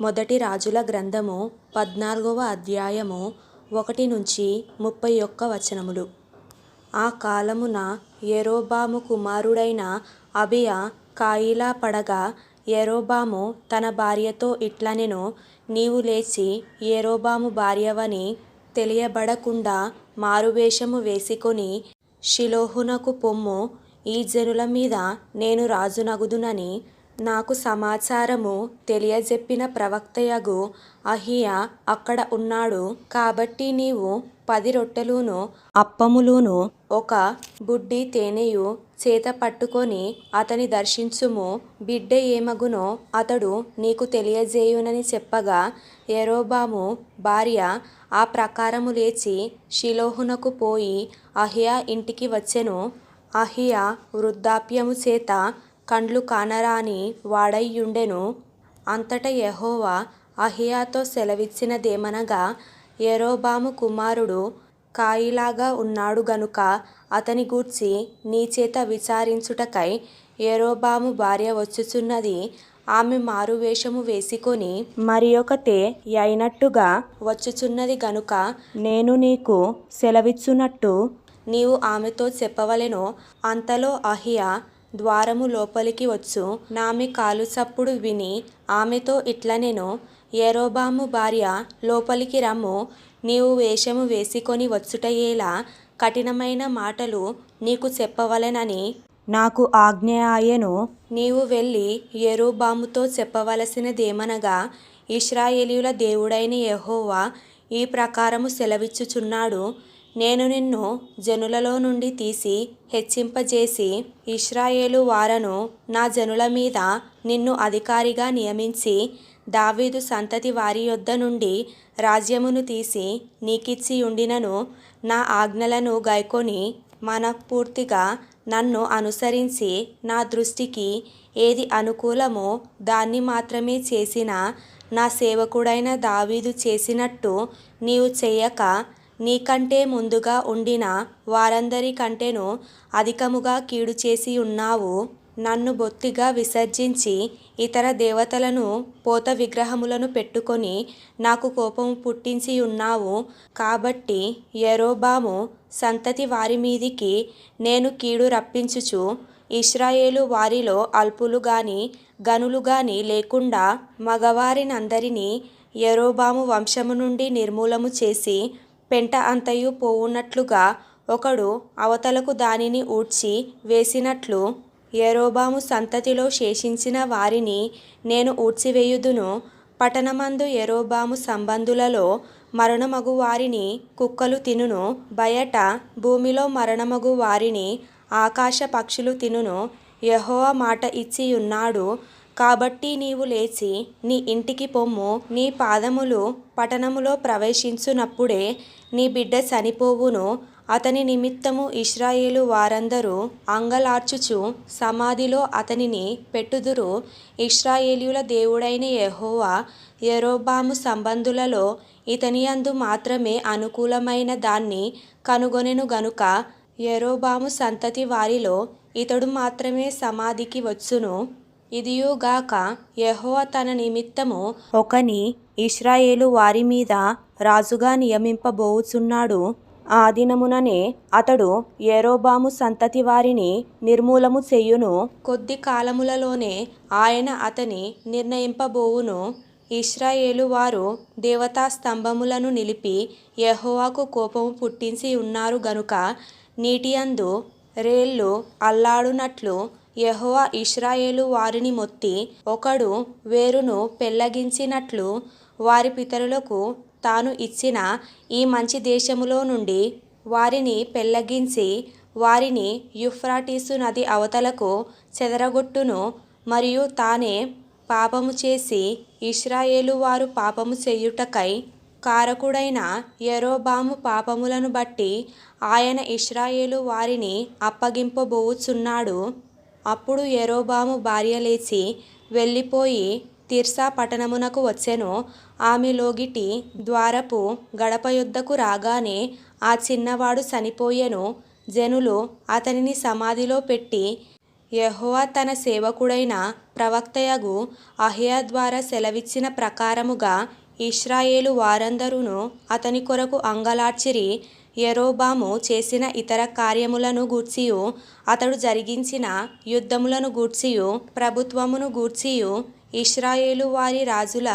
మొదటి రాజుల గ్రంథము పద్నాలుగవ అధ్యాయము ఒకటి నుంచి ముప్పై ఒక్క వచనములు. ఆ కాలమున యరొబాము కుమారుడైన అబియా కాయిలా పడగా ఎరోబాము తన భార్యతో ఇట్లనెను నీవు లేచి యరొబాము భార్యవని తెలియబడకుండా మారువేషము వేసుకొని షిలోహునకు పొమ్ము ఈ జనుల మీద నేను రాజునగుదునని నాకు సమాచారము తెలియజెప్పిన ప్రవక్తయగు అహియా అక్కడ ఉన్నాడు. కాబట్టి నీవు పది రొట్టెలును అప్పములును ఒక బుడ్డి తేనెయు చేత పట్టుకొని అతని దర్శించుము. బిడ్డ ఏమగునో అతడు నీకు తెలియజేయునని చెప్పగా ఎరోబాము భార్య ఆ ప్రకారము లేచి షిలోహునకు పోయి అహియా ఇంటికి వచ్చెను. అహియా వృద్ధాప్యము చేత కండ్లు కానరాని వాడైయుండెను అంతట యెహోవా అహియాతో సెలవిచ్చినదేమనగా యరొబాము కుమారుడు కాయిలాగా ఉన్నాడు గనుక అతని గూర్చి నీ చేత విచారించుటకై యరొబాము భార్య వచ్చుచున్నది. ఆమె మారువేషము వేసికొని మరియొకతే యైనట్టుగా వచ్చుచున్నది గనుక నేను నీకు సెలవిచ్చునట్టు నీవు ఆమెతో చెప్పవలెను. అంతలో అహియా ద్వారము లోపలికి వచ్చు. నామె కాలు చప్పుడు విని ఆమెతో ఇట్లనెను యరొబాము భార్య లోపలికి రమ్ము. నీవు వేషము వేసికొని వచ్చుటయేలా కఠినమైన మాటలు నీకు చెప్పవలెనని నాకు ఆజ్ఞ ఆయెను నీవు వెళ్ళి యరొబాముతో చెప్పవలసినదేమనగా ఇశ్రాయేలీయుల దేవుడైన యెహోవా ఈ ప్రకారము సెలవిచ్చుచున్నాడు. నేను నిన్ను జనులలో నుండి తీసి హెచ్చింపజేసి ఇష్రాయేలు వారను నా జనుల మీద నిన్ను అధికారిగా నియమించి దావీదు సంతతి వారి యొద్ద నుండి రాజ్యమును తీసి నీకిచ్చి ఉండినను నా ఆజ్ఞలను గైకొని మనఃపూర్తిగా నన్ను అనుసరించి నా దృష్టికి ఏది అనుకూలమో దాన్ని మాత్రమే చేసిన నా సేవకుడైన దావీదు చేసినట్టు నీవు చేయక నీకంటే ముందుగా ఉండిన వారందరి కంటేను అధికముగా కీడు చేసి ఉన్నావు. నన్ను బొత్తిగా విసర్జించి ఇతర దేవతలను పోత విగ్రహములను పెట్టుకొని నాకు కోపము పుట్టించి ఉన్నావు. కాబట్టి ఎరోబాము సంతతి వారి మీదికి నేను కీడు రప్పించుచు ఇస్రాయేలు వారిలో అల్పులు గాని గనులు గాని లేకుండా మగవారినందరినీ ఎరోబాము వంశము నుండి నిర్మూలము చేసి పెంట అంతయు పోవునట్లుగా ఒకడు అవతలకు దానిని ఊడ్చి వేసినట్లు యరొబాము సంతతిలో శేషించిన వారిని నేను ఊడ్చివేయుదును. పట్టణమందు ఎరోబాము సంబంధులలో మరణమగు వారిని కుక్కలు తినును. బయట భూమిలో మరణమగు వారిని ఆకాశ పక్షులు తినును. యెహోవా మాట ఇచ్చియున్నాడు. కాబట్టి నీవు లేచి నీ ఇంటికి పొమ్ము. నీ పాదములు పట్టణములో ప్రవేశించునప్పుడే నీ బిడ్డ చనిపోవును. అతని నిమిత్తము ఇస్రాయేలు వారందరూ అంగలార్చుచు సమాధిలో అతనిని పెట్టుదురు. ఇశ్రాయేలీయుల దేవుడైన యహోవా ఎరోబాము సంబంధులలో ఇతని అందు మాత్రమే అనుకూలమైన దాన్ని కనుగొనెను గనుక ఎరోబాము సంతతి వారిలో ఇతడు మాత్రమే సమాధికి వచ్చును. ఇదియుగాక యెహోవా తన నిమిత్తము ఒకని ఇశ్రాయేలు వారి మీద రాజుగా నియమింపబోవుచున్నాడు ఆ దినముననే అతడు ఏరోబాము సంతతి వారిని నిర్మూలము చెయ్యును కొద్ది కాలములలోనే ఆయన అతని నిర్ణయింపబోవును. ఇస్రాయేలు వారు దేవతా స్తంభములను నిలిపి యెహోవాకు కోపము పుట్టించి ఉన్నారు గనుక నీటియందు రేళ్ళు అల్లాడునట్లు యెహోవా ఇశ్రాయేలు వారిని మొత్తి ఒకడు వేరును పెళ్ళగించినట్లు వారి పితరులకు తాను ఇచ్చిన ఈ మంచి దేశములో నుండి వారిని పెళ్ళగించి వారిని యుఫ్రాటీసు నది అవతలకు చెదరగొట్టును మరియు తానే పాపము చేసి ఇష్రాయేలు వారు పాపము చేయుటకై కారకుడైన యరోబాము పాపములను బట్టి ఆయన ఇష్రాయేలు వారిని అప్పగింపబోచున్నాడు. అప్పుడు యరొబాము భార్య లేచి వెళ్ళిపోయి తిర్సా పట్టణమునకు వచ్చెను. ఆమె లోగిటి ద్వారపు గడప యొద్దకు రాగానే ఆ చిన్నవాడు చనిపోయెను. జనులు అతనిని సమాధిలో పెట్టి యహోవా తన సేవకుడైన ప్రవక్తయగు అహీయా ద్వారా సెలవిచ్చిన ప్రకారముగా ఇస్రాయేలు వారందరును అతని కొరకు అంగలార్చిరి ఎరోబాము చేసిన ఇతర కార్యములను గూర్చియు అతడు జరిగించిన యుద్ధములను గూర్చియు ప్రభుత్వమును గూర్చియు ఇస్రాయేలు వారి రాజుల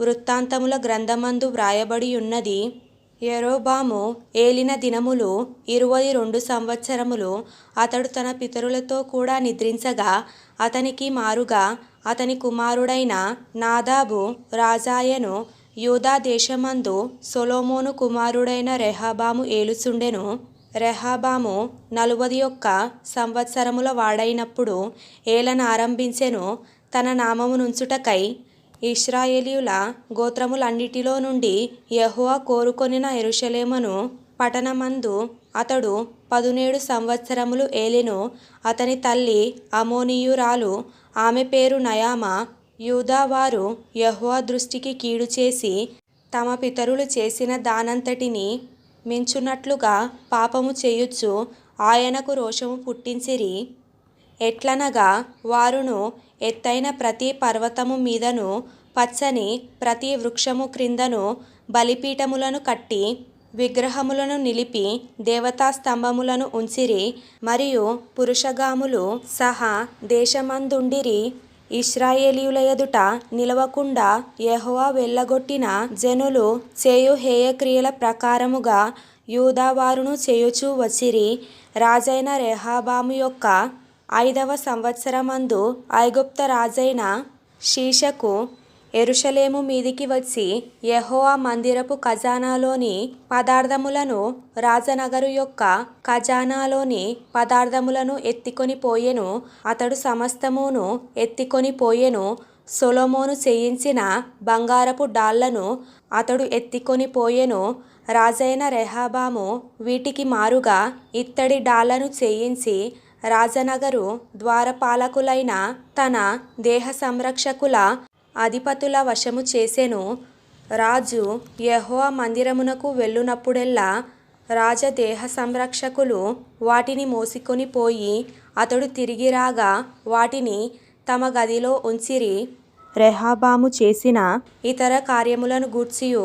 వృత్తాంతముల గ్రంథమందు వ్రాయబడి ఉన్నది యరొబాము ఏలిన దినములు ఇరవై రెండు సంవత్సరములు అతడు తన పితరులతో కూడా నిద్రించగా అతనికి మారుగా అతని కుమారుడైన నాదాబు రాజాయను యూదా దేశమందు సొలొమోను కుమారుడైన రెహాబాము ఏలుచుండెను. రెహాబాము నలువది ఒక్క సంవత్సరముల వాడైనప్పుడు ఏలనారంభించెను తన నామమునుంచుటకై ఇస్రాయేలీయుల గోత్రములన్నిటిలో నుండి యెహోవా కోరుకొనిన ఎరుషలేమను పట్టణమందు అతడు పదునేడు సంవత్సరములు ఏలెను. అతని తల్లి అమోనియురాలు ఆమె పేరు నయామా. యూదా వారు యెహోవా దృష్టికి కీడు చేసి తమ పితరులు చేసిన దానంతటిని మించునట్లుగా పాపము చేయుచు ఆయనకు రోషము పుట్టించిరి. ఎట్లనగా వారును ఎత్తైన ప్రతి పర్వతము మీదను పచ్చని ప్రతి వృక్షము క్రిందను బలిపీఠములను కట్టి విగ్రహములను నిలిపి దేవతా స్తంభములను ఉంచిరి. మరియు పురుషగాములు సహా దేశమందుండిరి. ఇశ్రాయేలీయుల ఎదుట నిలవకుండా యెహోవా వెళ్ళగొట్టిన జనులు చేయు హేయక్రియల ప్రకారముగా యూదావారును చేయుచూ వచ్చిరి. రాజైన రెహాబాము యొక్క ఐదవ సంవత్సరమందు ఐగుప్త రాజైన షీషకు యెరూషలేము మీదికి వచ్చి యెహోవా మందిరపు ఖజానాలోని పదార్థములను రాజనగరు యొక్క ఖజానాలోని పదార్థములను ఎత్తికొని పోయెను. అతడు సమస్తమును ఎత్తికొని పోయెను. సొలోమోను చేయించిన బంగారపు డాళ్ళను అతడు ఎత్తికొని పోయెను. రాజైన రెహాబాము వీటికి మారుగా ఇత్తడి డాళ్ళను చేయించి రాజనగరు ద్వారపాలకులైన తన దేహ సంరక్షకుల అధిపతుల వశము చేసెను. రాజు యెహోవా మందిరమునకు వెళ్ళునప్పుడెల్లా రాజ దేహ సంరక్షకులు వాటిని మోసుకొని పోయి అతడు తిరిగి రాగా వాటిని తమ గదిలో ఉంచిరి. రెహాబాము చేసిన ఇతర కార్యములను గూర్చియు.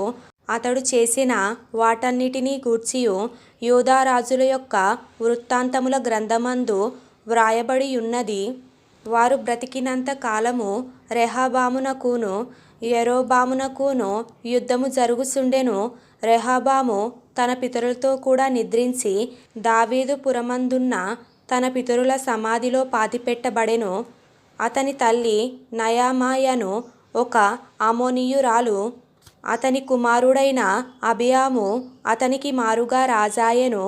అతడు చేసిన వాటన్నిటినీ గూర్చియు. యోధారాజుల యొక్క వృత్తాంతముల గ్రంథమందు వ్రాయబడి ఉన్నది వారు బ్రతికినంత కాలము రెహాబామునకును యరొబామునకును యుద్ధము జరుగుచుండెను. రెహాబాము తన పితరులతో కూడా నిద్రించి దావీదు పురమందున్న తన పితరుల సమాధిలో పాతిపెట్టబడెను. అతని తల్లి నయామాయను ఒక అమోనీయురాలు. అతని కుమారుడైన అభియాము అతనికి మారుగా రాజాయెను.